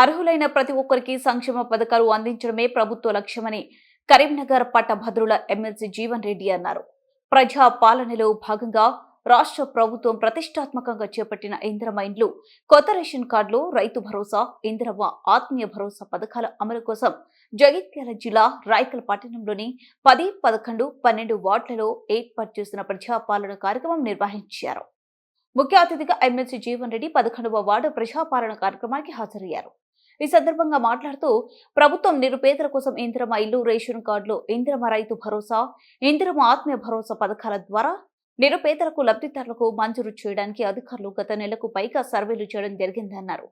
అర్హులైన ప్రతి ఒక్కరికి సంక్షేమ పథకాలు అందించడమే ప్రభుత్వ లక్ష్యమని కరీంనగర్ పట్టభద్రుల ఎమ్మెల్సీ జీవన్ రెడ్డి అన్నారు. ప్రజా పాలనలో భాగంగా రాష్ట్ర ప్రభుత్వం ప్రతిష్టాత్మకంగా చేపట్టిన ఇందిరమ్మ ఇండ్లు కొత్త రేషన్ కార్డులు రైతు భరోసా ఇందిరమ్మ ఆత్మీయ భరోసా పథకాల అమలు కోసం జగిత్యాల జిల్లా రాయకల్ పట్టణంలోని పది పదకొండు పన్నెండు వార్డులలో ఏర్పాటు చేసిన ప్రజాపాలన కార్యక్రమం నిర్వహించారు. ముఖ్య అతిథిగా ఎమ్మెల్సీ జీవన్ రెడ్డి పదకొండవ వార్డు ప్రజాపాలన కార్యక్రమానికి హాజరయ్యారు. ఈ సందర్భంగా మాట్లాడుతూ ప్రభుత్వం నిరుపేదల కోసం ఇందిరమ ఇల్లు రేషన్ కార్డులు ఇందిరమ రైతు భరోసా ఇందిరమ ఆత్మీయ భరోసా పథకాల ద్వారా నిరుపేదలకు లబ్ధిదారులకు మంజూరు చేయడానికి అధికారులు గత నెలకు పైగా సర్వేలు చేయడం జరిగిందన్నారు.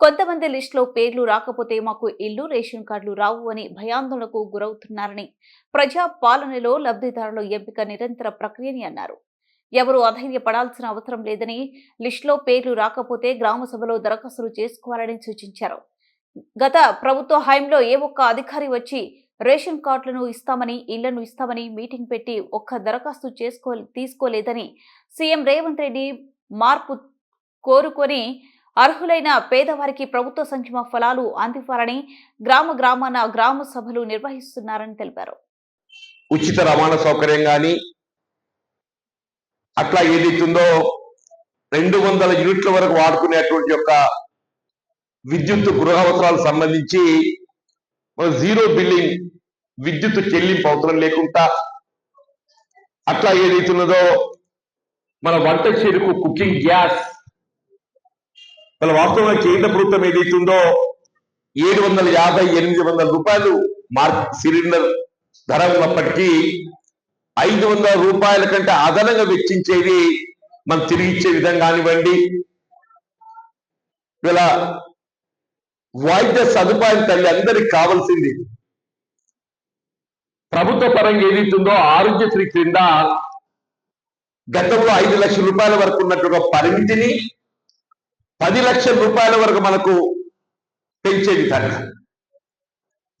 కొంతమంది లిస్టులో పేర్లు రాకపోతే మాకు ఇల్లు రేషన్ కార్డులు రావు అని భయాందోళనకు గురవుతున్నారని ప్రజా పాలనలో లబ్ధిదారుల ఎంపిక నిరంతర ప్రక్రియని అన్నారు. ఎవరు అధైర్యపడాల్సిన అవసరం లేదని లిస్టులో పేర్లు రాకపోతే గ్రామ సభలో దరఖాస్తులు చేసుకోవాలని సూచించారు. గత ప్రభుత్వ హయాంలో ఏ ఒక్క అధికారి వచ్చి రేషన్ కార్డులను ఇస్తామని ఇళ్ళను ఇస్తామని మీటింగ్ పెట్టి ఒక్క దరఖాస్తు చేసుకో తీసుకోలేదని సీఎం రేవంత్ రెడ్డి మార్పు కోరుకొని అర్హులైన పేదవారికి ప్రభుత్వ సంక్షేమ ఫలాలు అందివ్వాలని గ్రామ గ్రామాన గ్రామ సభలు నిర్వహిస్తున్నారని తెలిపారు. ఉచిత రవాణా సౌకర్యం కానీ అట్లా ఏదైతుందో రెండు వందల యూనిట్ల వరకు వాడుకునేటువంటి యొక్క విద్యుత్ గృహ అవసరాలకు సంబంధించి జీరో బిల్లింగ్ విద్యుత్ చెల్లింపు అవసరం లేకుండా అట్లా ఏదైతున్నదో మన వంట చెరుకు కుకింగ్ గ్యాస్ మన వాస్తవంగా కేంద్ర ప్రభుత్వం ఏదైతుందో ఏడు వందల యాభై ఎనిమిది వందల రూపాయలు మార్క్ సిలిండర్ ధర ఉన్నప్పటికీ ఐదు వందల రూపాయల కంటే అదనంగా వెచ్చించేది మనం తిరిగి ఇచ్చే విధంగా కానివ్వండి. ఇలా వైద్య సదుపాయం తల్లి అందరికి కావాల్సింది. ప్రభుత్వ పరంగా ఏదైతుందో ఆరోగ్యశ్రీ క్రింద గతంలో ఐదు లక్షల రూపాయల వరకు ఉన్నట్టుగా పరిమితిని పది లక్షల రూపాయల వరకు మనకు పెంచే విధంగా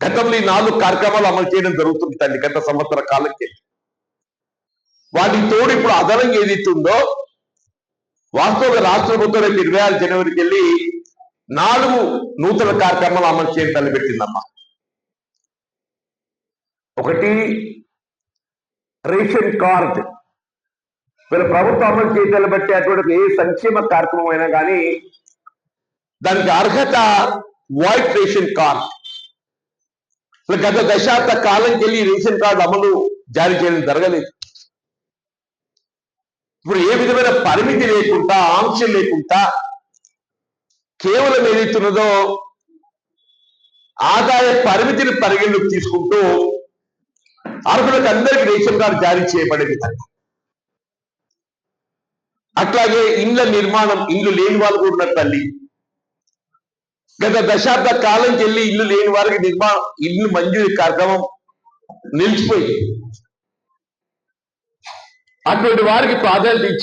గతంలో ఈ నాలుగు కార్యక్రమాలు అమలు చేయడం జరుగుతుంది తల్లి గత సంవత్సర కాలంకి. వాటికి తోడు ఇప్పుడు అదనంగా ఏదైతుందో వాస్తవంగా రాష్ట్ర ప్రభుత్వం రేపు ఇరవై ఆరు జనవరికి వెళ్ళి నాలుగు నూతన కార్యక్రమాలు అమలు చేయడం తలపెట్టిందమ్మా. ఒకటి రేషన్ కార్డ్. వీళ్ళ ప్రభుత్వం అమలు చేయగల బట్టి అటువంటి ఏ సంక్షేమ కార్యక్రమం అయినా కానీ దానికి అర్హత వైట్ రేషన్ కార్డ్. గత దశాబ్ద కాలం కెళ్ళి రేషన్ కార్డు అమలు జారీ చేయడం జరగలేదు. ఇప్పుడు ఏ విధమైన పరిమితి లేకుండా ఆంక్ష లేకుండా కేవలం ఏదైతున్నదో ఆదాయ పరిమితిని పరిగణలోకి తీసుకుంటూ అర్హులకు అందరికీ రేషన్ కార్డు జారీ చేయబడే విధంగా అట్లాగే ఇండ్ల నిర్మాణం ఇల్లు లేని వాళ్ళు కూడా ఉన్నారు తల్లి. గత దశాబ్ద కాలం చెల్లి ఇల్లు లేని వారికి నిర్మాణ ఇల్లు మంజూరు కార్యక్రమం నిలిచిపోయింది. అటువంటి వారికి ప్రాధాన్యత ఇచ్చి